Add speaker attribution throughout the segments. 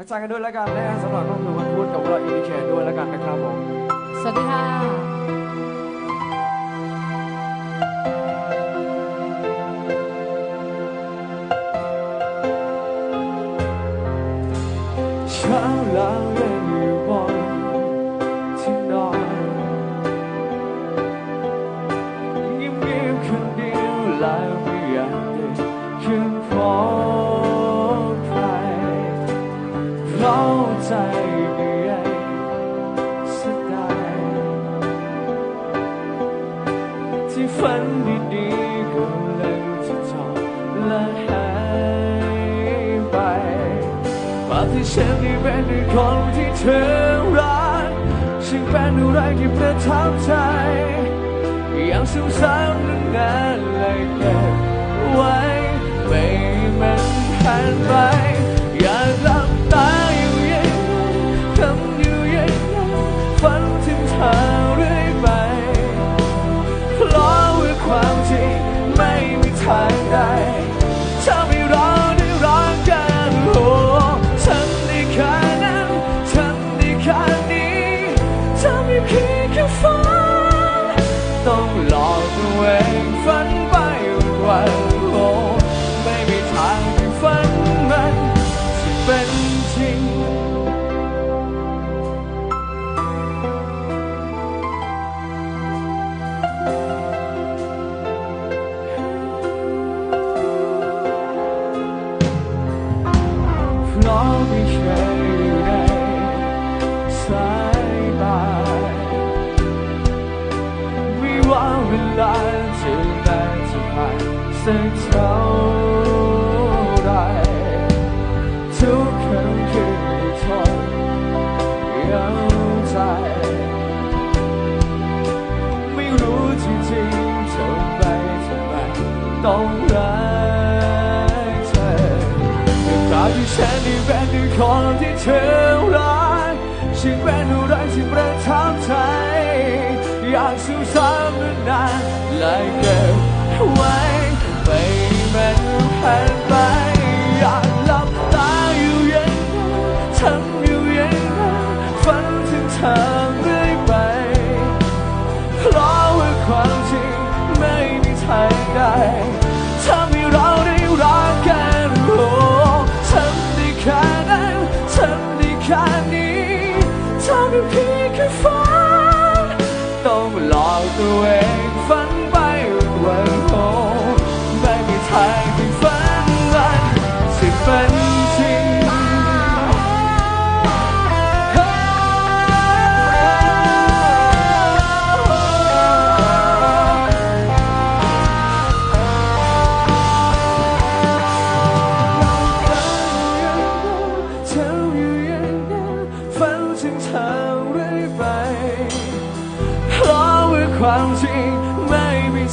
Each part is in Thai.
Speaker 1: ทักทายกันด้วยแล้วกันนะฮะสำหรับก็คือวันพุธกับเราอินดิเคทด้วยแล้วกันนะครับผม
Speaker 2: สวัสดีค่ะ
Speaker 1: เช้า เพราใจไม่ใหญ่สักได้ที่ฝันดีๆก็เลยจะจบและหายไปภาพที่ฉันได้เป็นคนที่เธอรักฉันเป็นอะไรที่ประทับใจอยังซ้ำๆนานๆเลยเก็บไว้ไม่มันผ่านไป เพราะไม่เคยอยู่ในสายตาไม่ว่าเวลาจะนานจะผ่านสักเท่าไรทุกครั้งคือทนยังใจไม่รู้จริงๆทำไมทำไมต้องรักาวที่ฉันได้เป็นหนึ่งคนที่เธอรักฉันเป็นอะไรที่ประทับใจอยากสู้ซ้ำนานๆและเก็บไว้ไม่ให้มันผ่านไป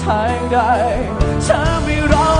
Speaker 1: ทางใดเธอไม่รอ